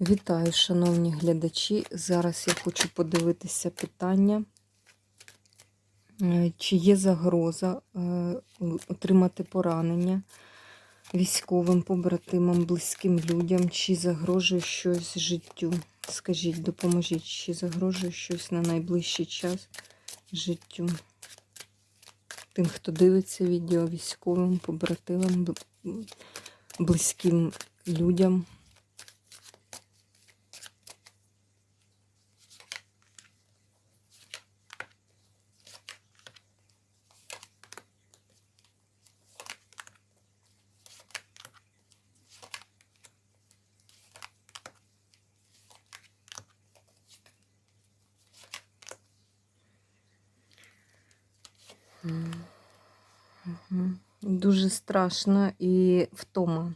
Вітаю, шановні глядачі. Зараз я хочу подивитися питання, е, чи є загроза е, отримати поранення військовим побратимам, близьким людям, чи загрожує щось життю. Скажіть, допоможіть, чи загрожує щось на найближчий час життю. Тим, хто дивиться відео військовим, побратимам, близьким людям. Дуже страшно і втома.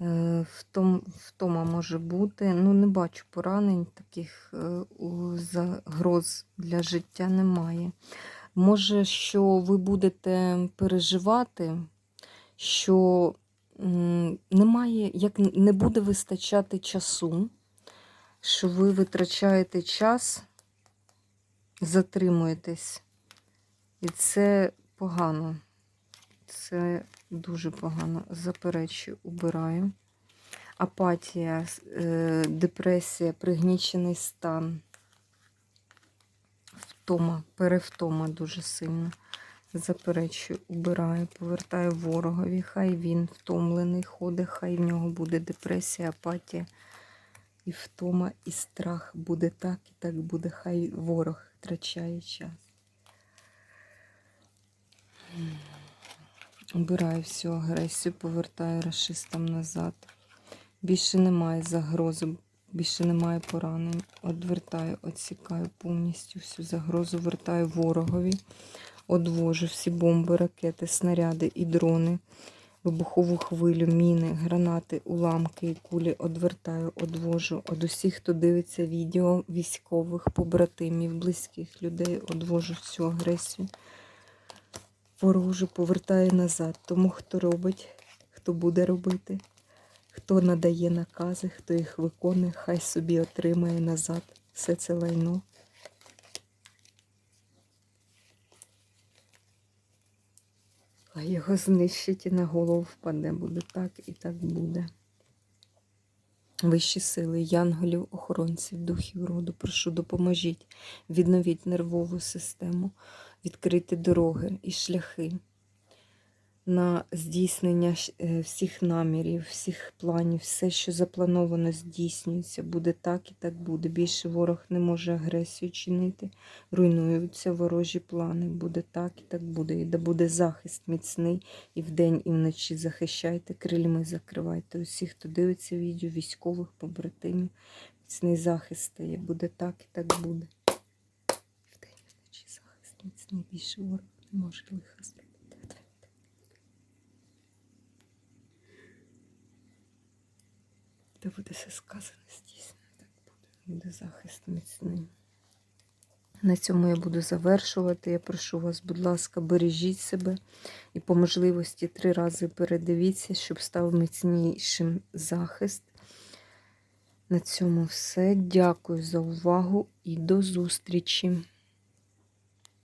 Е, Втом, втома може бути. Ну, не бачу поранень, таких е, загроз для життя немає. Може, що ви будете переживати, що немає, як не буде вистачати часу, що ви витрачаєте час, затримуєтесь. І це погано. Це дуже погано. Заперечую, убираю. Апатія, е, депресія, пригнічений стан. Втома, перевтома дуже сильно. Заперечую, убираю, повертаю ворогові. Хай він втомлений ходить, хай в нього буде депресія, апатія. І втома, і страх буде так, і так буде. Хай ворог втрачає час. Убираю всю агресію, повертаю расистам назад. Більше немає загрози, більше немає поранень. Одвертаю, відсікаю повністю всю загрозу, вертаю ворогові, одвожу всі бомби, ракети, снаряди і дрони, вибухову хвилю, міни, гранати, уламки і кулі одвертаю, одвожу. Од усіх, хто дивиться відео військових, побратимів, близьких людей, одвожу всю агресію ворожу повертає назад. Тому хто робить, хто буде робити, хто надає накази, хто їх виконує, хай собі отримає назад все це лайно. А його знищить і на голову впаде. Буде так і так буде. Вищі сили, янголів, охоронців, духів роду, прошу, допоможіть, відновіть нервову систему, відкрити дороги і шляхи на здійснення е, всіх намірів, всіх планів, все, що заплановано, здійснюється. Буде так і так буде. Більше ворог не може агресію чинити, руйнуються ворожі плани. Буде так і так буде. І да буде захист міцний і вдень, і вночі захищайте, крильми закривайте. Усіх, хто дивиться відео, військових побратимів, міцний захист стає. Буде так і так буде. Вдень і вночі захист міцний. Більше ворог не може лиха зробити. Де буде все сказане, здійснено, так буде. Буде захист міцний. На цьому я буду завершувати. Я прошу вас, будь ласка, бережіть себе і по можливості три рази передивіться, щоб став міцнішим захист. На цьому все. Дякую за увагу і до зустрічі!